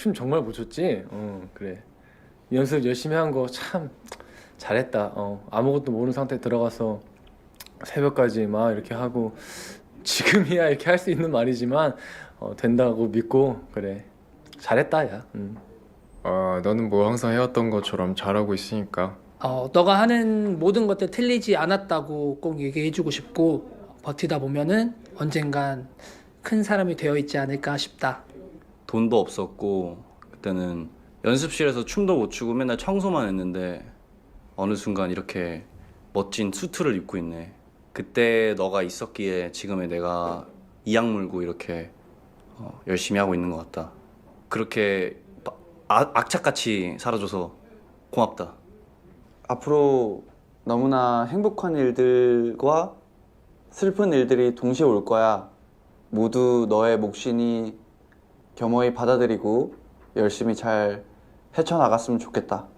춤 정말 못 췄지? 어 그래 연습 열심히 한 거 참 잘했다 어 아무것도 모르는 상태 들어가서 새벽까지 막 이렇게 하고 지금이야 이렇게 할 수 있는 말이지만 어, 된다고 믿고 그래 잘했다 야 음. 아 너는 뭐 항상 해왔던 것처럼 잘하고 있으니까 어, 너가 하는 모든 것들 틀리지 않았다고 꼭 얘기해주고 싶고 버티다 보면은 언젠간 큰 사람이 되어 있지 않을까 싶다. 돈도 없었고 그때는 연습실에서 춤도 못 추고 맨날 청소만 했는데 어느 순간 이렇게 멋진 수트를 입고 있네. 그때 너가 있었기에 지금의 내가 이악 물고 이렇게 어, 열심히 하고 있는 것 같다. 그렇게 바- 아- 악착같이 살아줘서 고맙다. 앞으로 너무나 행복한 일들과 슬픈 일들이 동시에 올 거야. 모두 너의 몫이니 겸허히 받아들이고 열심히 잘 헤쳐나갔으면 좋겠다.